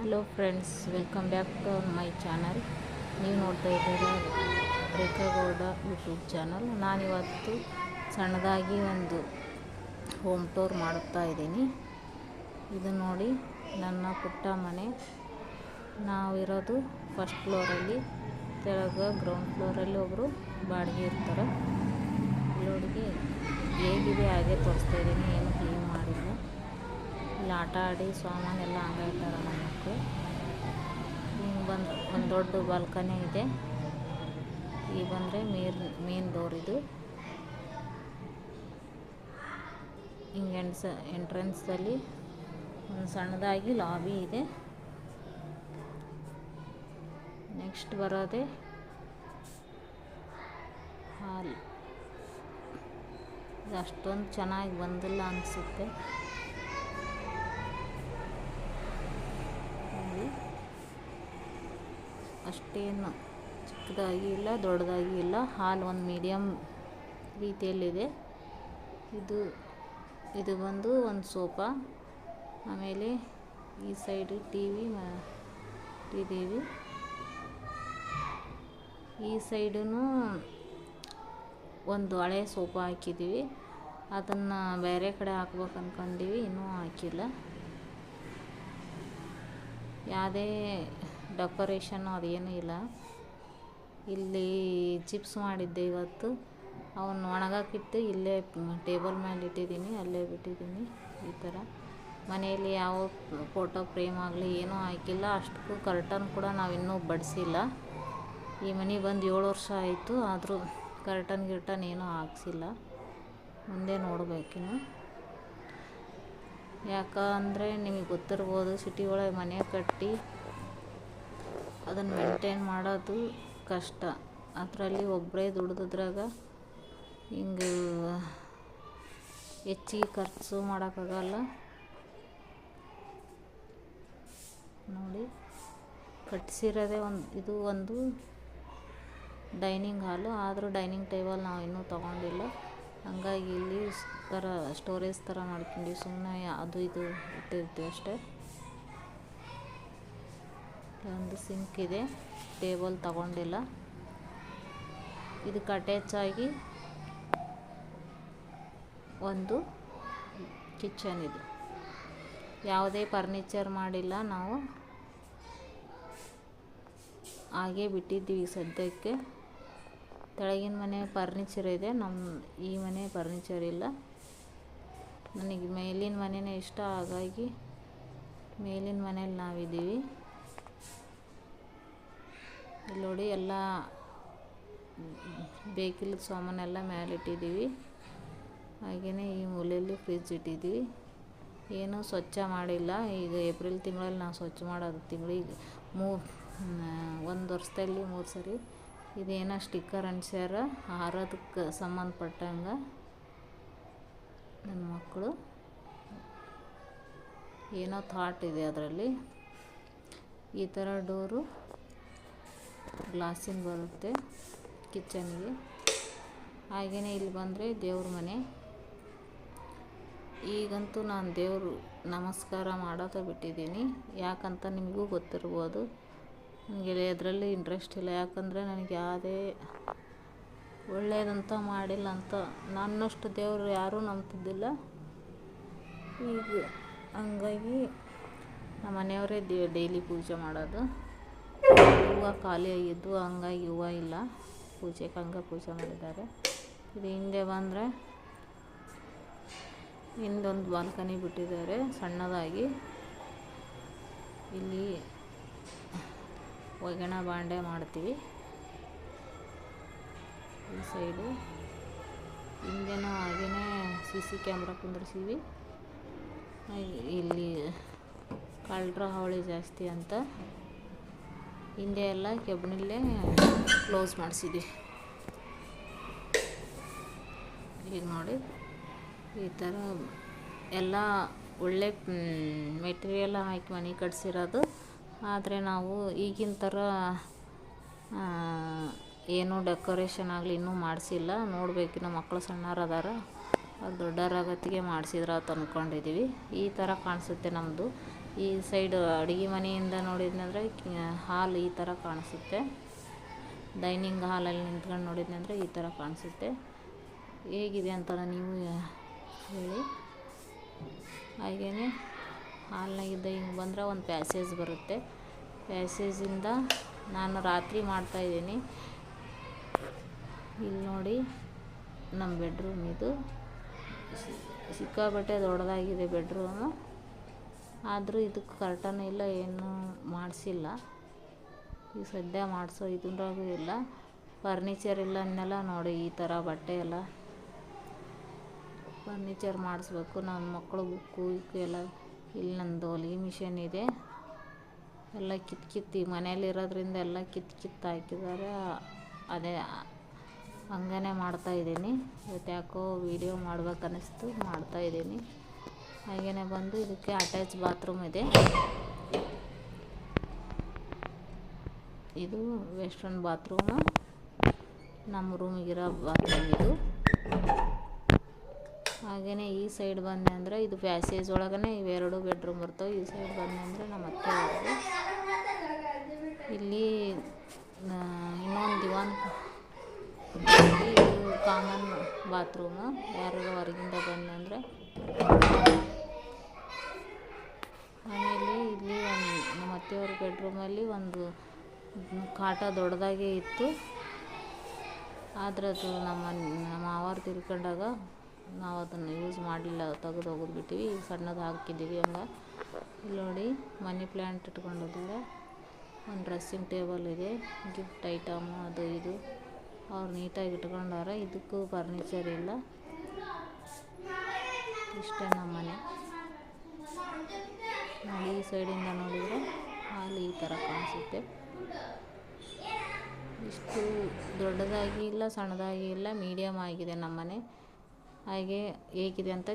Hello friends welcome back to my channel ನೀವು ನೋಡ್ತಾ ಇದ್ದೀರಾ ರೇಖಾಗೌಡ ಯೂಟ್ಯೂಬ್ ಚಾನಲ್ ನಾನಿವತ್ತು ಸಣ್ಣದಾಗಿ ಒಂದು ಹೋಮ್ ಟೂರ್ ಮಾಡುತ್ತಾ ಇದ್ದೀನಿ. ಇದು ನೋಡಿ ನನ್ನ ಪುಟ್ಟ ಮನೆ. ನಾವಿರೋದು ಫಸ್ಟ್ ಫ್ಲೋರಲ್ಲಿ ಕೆಳಗೆ ಗ್ರೌಂಡ್ ಫ್ಲೋರಲ್ಲಿ ಒಬ್ಬರು ಬಾಡಿಗೆ ಇರ್ತಾರೆ. ಇಲ್ಲೋಡಿಗೆ ಹೇಗಿದೆ ಹಾಗೆ ತೋರಿಸ್ತಾ ಇದ್ದೀನಿ. ಇಲ್ಲಿ ಆಟ ಆಡಿ ಸಾಮಾನೆಲ್ಲ ಹಂಗೆ ಇಟ್ಟಾರ ನಮ್ಮ ಮಕ್ಕಳು ಹಿಂಗೆ ಬಂದು, ಒಂದು ದೊಡ್ಡ ಬಾಲ್ಕನಿ ಇದೆ. ಈಗ ಬಂದರೆ ಮೇನ್ ಮೇನ್ ಡೋರ್ ಇದು. ಹಿಂಗೆ ಎಂಟ್ಸ ಎಂಟ್ರೆನ್ಸಲ್ಲಿ ಒಂದು ಸಣ್ಣದಾಗಿ ಲಾಬಿ ಇದೆ. ನೆಕ್ಸ್ಟ್ ಬರೋದೇ ಹಾಲ್ ಅಷ್ಟೊಂದು ಚೆನ್ನಾಗಿ ಬಂದಿಲ್ಲ ಅನಿಸುತ್ತೆ ನೋಡಿ ಅಷ್ಟೇನು ಚಿಕ್ಕದಾಗಿ ಇಲ್ಲ ದೊಡ್ಡದಾಗಿ ಇಲ್ಲ ಹಾಲು ಒಂದು ಮೀಡಿಯಮ್ ರೀತಿಯಲ್ಲಿದೆ. ಇದು ಇದು ಬಂದು ಒಂದು ಸೋಫಾ ಆಮೇಲೆ ಈ ಸೈಡು ಟಿ ವಿ ಇದ್ದೀವಿ ಈ ಸೈಡೂ ಒಂದು ಹಳೆ ಸೋಫಾ ಹಾಕಿದ್ದೀವಿ. ಅದನ್ನು ಬೇರೆ ಕಡೆ ಹಾಕ್ಬೇಕು ಅಂದ್ಕೊಂಡೀವಿ ಇನ್ನೂ ಹಾಕಿಲ್ಲ. ಯಾವುದೇ ಡೆಕೋರೇಷನ್ನು ಅದೇನೂ ಇಲ್ಲ. ಇಲ್ಲಿ ಚಿಪ್ಸ್ ಮಾಡಿದ್ದೆ ಇವತ್ತು. ಅವನ್ನ ಒಣಗಾಕಿಟ್ಟು ಇಲ್ಲೇ ಟೇಬಲ್ ಮೇಲೆ ಇಟ್ಟಿದ್ದೀನಿ, ಅಲ್ಲೇ ಬಿಟ್ಟಿದ್ದೀನಿ ಈ ಥರ. ಮನೆಯಲ್ಲಿ ಯಾವ ಫೋಟೋ ಫ್ರೇಮ್ ಆಗಲಿ ಏನೂ ಹಾಕಿಲ್ಲ. ಅಷ್ಟಕ್ಕೂ ಕರ್ಟನ್ ಕೂಡ ನಾವು ಇನ್ನೂ ಬಡಿಸಿಲ್ಲ. ಈ ಮನೆ ಬಂದು ಏಳು ವರ್ಷ ಆಯಿತು, ಆದರೂ ಕರ್ಟನ್ ಗಿರ್ಟನ್ ಏನೂ ಹಾಕ್ಸಿಲ್ಲ. ಮುಂದೆ ನೋಡಬೇಕಿನ್ನು ಯಾಕಂದರೆ ನಿಮಗೆ ಗೊತ್ತಿರ್ಬೋದು, ಸಿಟಿ ಒಳಗೆ ಮನೆ ಕಟ್ಟಿ ಅದನ್ನು ಮೇಂಟೈನ್ ಮಾಡೋದು ಕಷ್ಟ. ಅದರಲ್ಲಿ ಒಬ್ಬರೇ ದುಡ್ದಿದ್ರಾಗ ಹಿಂಗೆ ಹೆಚ್ಚಿಗೆ ಖರ್ಚು ಮಾಡೋಕ್ಕಾಗಲ್ಲ. ನೋಡಿ, ಕಟ್ಸಿರೋದೇ ಒಂದು, ಇದು ಒಂದು ಡೈನಿಂಗ್ ಹಾಲು. ಆದರೂ ಡೈನಿಂಗ್ ಟೇಬಲ್ ನಾವು ಇನ್ನೂ ತೊಗೊಂಡಿಲ್ಲ. ಹಂಗಾಗಿ ಇಲ್ಲಿ ಥರ ಸ್ಟೋರೇಜ್ ಥರ ಮಾಡ್ಕೊಂಡು ಸುಮ್ಮನೆ ಅದು ಇದು ಇಟ್ಟಿರ್ತೀವಿ ಅಷ್ಟೇ. ಒಂದು ಸಿಂಕ್ ಇದೆ. ಟೇಬಲ್ ತಗೊಂಡಿಲ್ಲ. ಇದಕ್ಕೆ ಅಟ್ಯಾಚ್ ಆಗಿ ಒಂದು ಕಿಚನ್ ಇದೆ. ಯಾವುದೇ ಫರ್ನಿಚರ್ ಮಾಡಿಲ್ಲ ನಾವು. ಹಾಗೆ ಬಿಟ್ಟಿದ್ದೀವಿ ಸದ್ಯಕ್ಕೆ. ಕೆಳಗಿನ ಮನೆ ಫರ್ನಿಚರ್ ಇದೆ. ನಮ್ಮ ಈ ಮನೆ ಫರ್ನಿಚರ್ ಇಲ್ಲ. ನನಗೆ ಮೇಲಿನ ಮನೆಯೇ ಇಷ್ಟ, ಹಾಗಾಗಿ ಮೇಲಿನ ಮನೇಲಿ ನಾವಿದ್ದೀವಿ. ಇಲ್ಲಿ ನೋಡಿ ಎಲ್ಲ ಬೇಕಿಲ್ಲದ ಸಾಮಾನೆಲ್ಲ ಮೇಲೆ ಇಟ್ಟಿದ್ದೀವಿ. ಹಾಗೆಯೇ ಈ ಮೂಲೆಯಲ್ಲಿ ಫ್ರಿಜ್ ಇಟ್ಟಿದ್ದೀವಿ. ಏನೂ ಸ್ವಚ್ಛ ಮಾಡಿಲ್ಲ. ಈಗ ಏಪ್ರಿಲ್ ತಿಂಗಳಲ್ಲಿ ನಾವು ಸ್ವಚ್ಛ ಮಾಡೋದು ತಿಂಗಳಿಗೆ ಮೂ ಒಂದು ವರ್ಷದಲ್ಲಿ ಮೂರು ಸರಿ. ಇದೇನೋ ಸ್ಟಿಕ್ಕರ್ ಅಂಟ್ಸ್ಯಾರ ಹಾರೋದಕ್ಕೆ ಸಂಬಂಧಪಟ್ಟಂಗೆ ನನ್ನ ಮಕ್ಕಳು ಏನೋ ಥಾಟ್ ಇದೆ ಅದರಲ್ಲಿ. ಈ ಥರ ಡೋರು ಗ್ಲಾಸಿನ ಬರುತ್ತೆ ಕಿಚನ್ಗೆ. ಹಾಗೆಯೇ ಇಲ್ಲಿ ಬಂದರೆ ದೇವ್ರ ಮನೆ. ಈಗಂತೂ ನಾನು ದೇವರು ನಮಸ್ಕಾರ ಮಾಡೋದು ಬಿಟ್ಟಿದ್ದೀನಿ. ಯಾಕಂತ ನಿಮಗೂ ಗೊತ್ತಿರ್ಬೋದು. ನನಗೆ ಅದರಲ್ಲಿ ಇಂಟ್ರೆಸ್ಟ್ ಇಲ್ಲ. ಯಾಕಂದರೆ ನನಗೆ ಯಾವುದೇ ಒಳ್ಳೆಯದಂತ ಮಾಡಿಲ್ಲ ಅಂತ ನನ್ನಷ್ಟು ದೇವರು ಯಾರೂ ನಂಬ್ತಿದ್ದಿಲ್ಲ. ಈಗ ಹಂಗಾಗಿ ನಮ್ಮ ಮನೆಯವರೇ ಡೈಲಿ ಪೂಜೆ ಮಾಡೋದು. ಹೂವು ಖಾಲಿ ಆಗಿದ್ದು ಹಂಗಾಗಿ ಹೂವು ಇಲ್ಲ. ಪೂಜೆಗೆ ಹಂಗೆ ಪೂಜೆ ಮಾಡಿದ್ದಾರೆ. ಇದು ಹಿಂದೆ ಬಂದರೆ ಹಿಂದೊಂದು ಬಾಲ್ಕನಿ ಬಿಟ್ಟಿದ್ದಾರೆ, ಸಣ್ಣದಾಗಿ. ಇಲ್ಲಿ ಒಗ್ಗಣ ಬಾಂಡೆ ಮಾಡ್ತೀವಿ. ಈ ಸೈಡು ಹಿಂದೆನೂ ಹಾಗೆಯೇ ಸಿ ಸಿ ಕ್ಯಾಮ್ರಾ ಕುಂದಿರ್ಸೀವಿ ಇಲ್ಲಿ ಕಳ್ಳರ ಹಾವಳಿ ಜಾಸ್ತಿ ಅಂತ. ಹಿಂದೆ ಎಲ್ಲ ಕೆಬ್ಬನಲ್ಲೇ ಕ್ಲೋಸ್ ಮಾಡಿಸಿದ್ವಿ. ಈಗ ನೋಡಿ, ಈ ಥರ ಎಲ್ಲ ಒಳ್ಳೆ ಮೆಟೀರಿಯಲ್ ಹಾಕಿ ಮನೆ ಕಟ್ಸಿರೋದು. ಆದರೆ ನಾವು ಈಗಿನ ಥರ ಏನೂ ಡೆಕೋರೇಷನ್ ಆಗಲಿ ಇನ್ನೂ ಮಾಡಿಸಿಲ್ಲ. ನೋಡಬೇಕಿನ್ನು ಮಕ್ಕಳು ಸಣ್ಣರದಾರ ಅವ್ರು ದೊಡ್ಡವರಾಗತ್ತಿಗೆ ಮಾಡಿಸಿದ್ರೆ ಅಂತ ಅಂದ್ಕೊಂಡಿದ್ದೀವಿ ಈ ಥರ ಕಾಣಿಸುತ್ತೆ ನಮ್ಮದು ಈ ಸೈಡ್ ಅಡುಗೆ ಮನೆಯಿಂದ ನೋಡಿದ್ನಂದ್ರೆ ಹಾಲ್ ಈ ಥರ ಕಾಣಿಸುತ್ತೆ. ಡೈನಿಂಗ್ ಹಾಲಲ್ಲಿ ನಿಂತ್ಕೊಂಡು ನೋಡಿದ್ನಂದ್ರೆ ಈ ಥರ ಕಾಣಿಸುತ್ತೆ. ಹೇಗಿದೆ ಅಂತ ನೀವು ಹೇಳಿ. ಹಾಗೆಯೇ ಹಾಲ್ನಾಗಿದ್ದ ಹಿಂಗೆ ಬಂದರೆ ಒಂದು ಪ್ಯಾಸೇಜ್ ಬರುತ್ತೆ. ಪ್ಯಾಸೇಜಿಂದ ನಾನು ರಾತ್ರಿ ಮಾಡ್ತಾಯಿದ್ದೀನಿ ಇಲ್ಲಿ ನೋಡಿ ನಮ್ಮ ಬೆಡ್ರೂಮ್ ಇದು. ಸಿಕ್ಕಾಪಟ್ಟೆ ದೊಡ್ಡದಾಗಿದೆ ಬೆಡ್ರೂಮು. ಆದರೂ ಇದಕ್ಕೆ ಕರ್ಟನ್ ಇಲ್ಲ, ಏನೂ ಮಾಡಿಸಿಲ್ಲ. ಈಗ ಸದ್ಯ ಮಾಡಿಸೋ ಇದ್ರಾಗೂ ಇಲ್ಲ. ಫರ್ನಿಚರ್ ಇಲ್ಲ ಅನ್ನೆಲ್ಲ ನೋಡಿ, ಈ ಥರ ಬಟ್ಟೆ ಎಲ್ಲ. ಫರ್ನಿಚರ್ ಮಾಡಿಸ್ಬೇಕು, ನಮ್ಮ ಮಕ್ಕಳು ಬುಕ್ಕು ಇಕ್ಕು ಎಲ್ಲ. ಇಲ್ಲಿ ನಂದು ಹೊಲಿಗೆ ಮಿಷನ್ ಇದೆ. ಎಲ್ಲ ಕಿತ್ತು ಕಿತ್ತಿ ಮನೇಲಿರೋದ್ರಿಂದ ಎಲ್ಲ ಕಿತ್ತು ಕಿತ್ತು ಹಾಕಿದ್ದಾರೆ. ಅದೇ, ಹಂಗನೇ ಮಾಡ್ತಾಯಿದ್ದೀನಿ ಇವತ್ತು ಯಾಕೋ ವೀಡಿಯೋ ಮಾಡ್ಬೇಕು ಅನ್ನಿಸ್ತು ಮಾಡ್ತಾಯಿದ್ದೀನಿ ಹಾಗೆಯೇ ಬಂದು ಇದಕ್ಕೆ ಅಟ್ಯಾಚ್ ಬಾತ್ರೂಮ್ ಇದೆ. ಇದು ವೆಸ್ಟರ್ನ್ ಬಾತ್ರೂಮು ನಮ್ಮ ರೂಮಿಗಿರೋ ಬಾತ್ರೂಮ್ ಇದು. ಹಾಗೆಯೇ ಈ ಸೈಡ್ ಬಂದೆ ಅಂದರೆ ಇದು ಪ್ಯಾಸೇಜ್ ಒಳಗೇ ಇವೆರಡು ಬೆಡ್ರೂಮ್ ಬರ್ತವೆ ಈ ಸೈಡ್ ಬಂದೆ ಅಂದರೆ ನಮ್ಮ ಅತ್ತೆ ಇಲ್ಲಿ ಇನ್ನೊಂದು ದಿವಾನ್ ಇದು ಕಾಮನ್ ಬಾತ್ರೂಮು ಯಾರು ಹೊರಗಿಂದ ಬಂದೆ ಅಂದರೆ ಆಮೇಲೆ ಇಲ್ಲಿ ಒಂದು ನಮ್ಮ ಅತ್ತೆಯವ್ರ ಬೆಡ್ರೂಮಲ್ಲಿ ಒಂದು ಕಾಟ ದೊಡ್ಡದಾಗೇ ಇತ್ತು. ಆದರೆ ಅದು ನಮ್ಮ ನಮ್ಮ ಮಾವಾರು ತಿರ್ಕೊಂಡಾಗ ನಾವು ಅದನ್ನು ಯೂಸ್ ಮಾಡಲಿಲ್ಲ, ತೆಗೆದು ಒಗೆದ್ಬಿಟ್ಟಿವಿ ಈಗ ಸಣ್ಣದು ಹಾಕಿದ್ದೀವಿ ಹಂಗೆ ಇಲ್ಲಿ ನೋಡಿ, ಮನಿ ಪ್ಲ್ಯಾಂಟ್ ಇಟ್ಕೊಂಡಿದ್ದಾರೆ. ಒಂದು ಡ್ರೆಸ್ಸಿಂಗ್ ಟೇಬಲ್ ಇದೆ, ಗಿಫ್ಟ್ ಐಟಮು ಅದು ಇದು. ಅವ್ರು ನೀಟಾಗಿ ಇಟ್ಕೊಂಡಾರ, ಇದಕ್ಕೂ ಫರ್ನಿಚರ್ ಇಲ್ಲ. ಇಷ್ಟೇ ನಮ್ಮ ಮನೆ. ಸೈಡಿಂದ ನೋಡಿದರೆ ಹಾಲು ಈ ಥರ ಕಾಣಿಸುತ್ತೆ. ಇಷ್ಟು ದೊಡ್ಡದಾಗಿ ಇಲ್ಲ, ಸಣ್ಣದಾಗಿ ಇಲ್ಲ ಮೀಡಿಯಮ್ ಆಗಿದೆ ನಮ್ಮ ಮನೆ ಹಾಗೆ ಹೇಗಿದೆ ಅಂತ